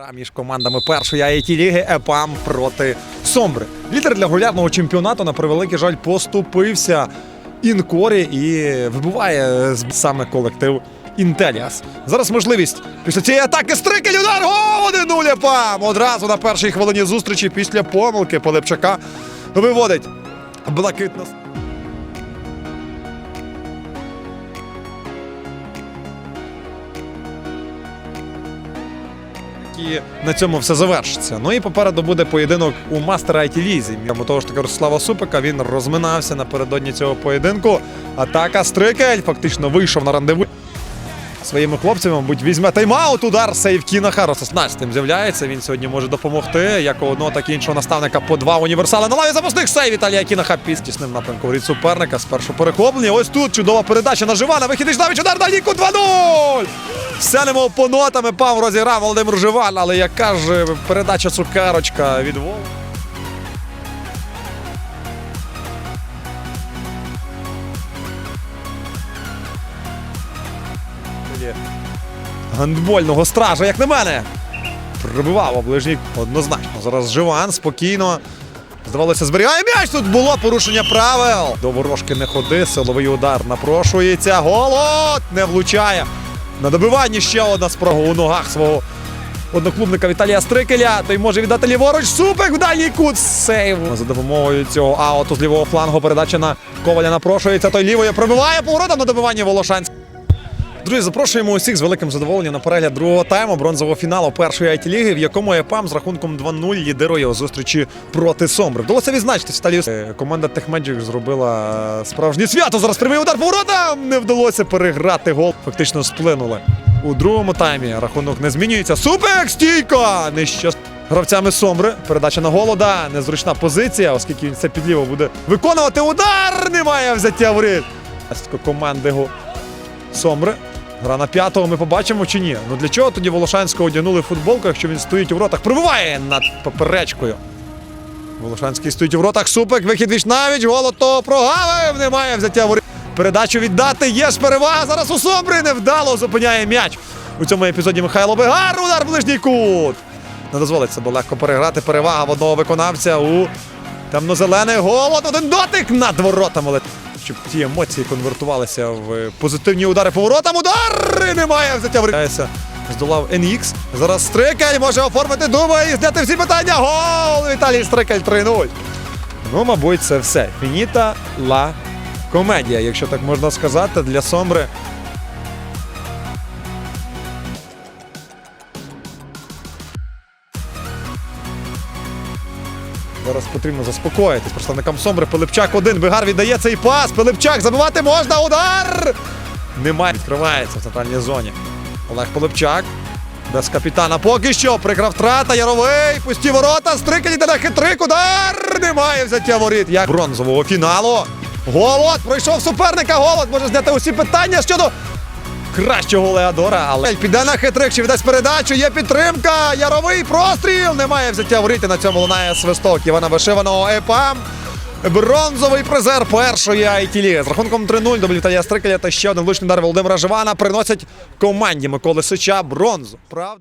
Гра між командами першої it ліги ЕПАМ проти Сомбри. Лідер для регулярного чемпіонату на превеликий жаль поступився інкорі і вибиває саме колектив Інтеліас. Зараз можливість після цієї атаки стрикель удар! О, 1-0 ЕПАМ! Одразу на першій хвилині зустрічі після помилки Полипчака виводить блакитно. І на цьому все завершиться. Ну і попереду буде поєдинок у мастера IT Лізі. Мимо того ж таки Ростислава Супика він розминався напередодні цього поєдинку. Атака Стрикель фактично вийшов на рандеву. Своїми хлопцями, мабуть, візьме тайм-аут, удар сейв Кінаха. Рососнаць тим з'являється. Він сьогодні може допомогти. Як у одного, так і іншого наставника по два універсали. На лаві запасних сейв Віталія Кінаха під тісним напрямком від суперника. Спершу перехоплення. Ось тут чудова передача на Живана. Вихід Ждавич, удар на ліку 2-0! Все немов по нотами пав розіграв Володимир Живан, але яка ж передача цукерочка від Вова. Гандбольного стража, як на мене. Пробивав оближній однозначно. Зараз Живан спокійно. Здавалося, зберігає м'яч. Тут було порушення правил. До ворожки не ходи. Силовий удар напрошується. Голод не влучає. На добиванні ще одна спрога у ногах свого одноклубника Віталія Стрикеля. Той може віддати ліворуч. Супик в дальній кут. Сейв. За допомогою цього ауту з лівого флангу передача на Коваля напрошується. Той лівою пробиває поворотом на добиванні Волошанськ. Друзі, запрошуємо усіх з великим задоволенням на перегляд другого тайму бронзового фіналу першої it ліги в якому ЕПАМ з рахунком 2-0 лідирує у зустрічі проти Сомбри. Вдалося відзначити Сталію. Команда Техмеджик зробила е, справжнє свято. Зараз прямий удар поворота. Не вдалося переграти гол. Фактично сплинули. У другому таймі рахунок не змінюється. Супек! Стійка! Нещас... Гравцями Сомбри. Передача на голода. Незручна позиція, оскільки він це підліво буде виконувати. Удар! Немає взяття в рит. Команди Сомри. Гра на п'ятого ми побачимо чи ні. Ну для чого тоді Волошанського одягнули футболку, якщо він стоїть у воротах? Пробиває над поперечкою. Волошанський стоїть у воротах. Супик, вихід віч навіть. Голото прогавив. Немає взяття воріт. Передачу віддати. Є ж перевага. Зараз у Сомбри невдало зупиняє м'яч. У цьому епізоді Михайло Бегар. Удар ближній кут. Не дозволить себе легко переграти. Перевага в одного виконавця у темно-зелений голод. Один дотик над воротами. летить. Щоб ті емоції конвертувалися в позитивні удари по воротам. Удар! Немає взяття вряється. Здолав NX. Зараз Стрикель може оформити дуба і зняти всі питання. Гол! Віталій Стрикель 3-0. Ну, мабуть, це все. Фініта ла комедія, якщо так можна сказати, для Сомбри. Зараз потрібно заспокоїтись. Представникам Сомбри Пилипчак один. Бигар віддає цей пас. Пилипчак забивати можна. Удар! Немає. Відкривається в центральній зоні. Олег Пилипчак. Без капітана поки що. Прикра втрата. Яровий. Пусті ворота. Стрикані на хитрик. Удар! Немає взяття воріт. Як бронзового фіналу. Голод. Пройшов суперника. Голод. Може зняти усі питання щодо кращого Леодора. але піде на хитрик, чи віддасть передачу, є підтримка, яровий простріл, немає взяття в воріти, на цьому лунає свисток Івана Вишиваного ЕПАМ. Бронзовий призер першої ліги з рахунком 3-0 до Віталія Стрикеля та ще один влучний удар Володимира Живана приносять команді Миколи Сича бронзу. Правда?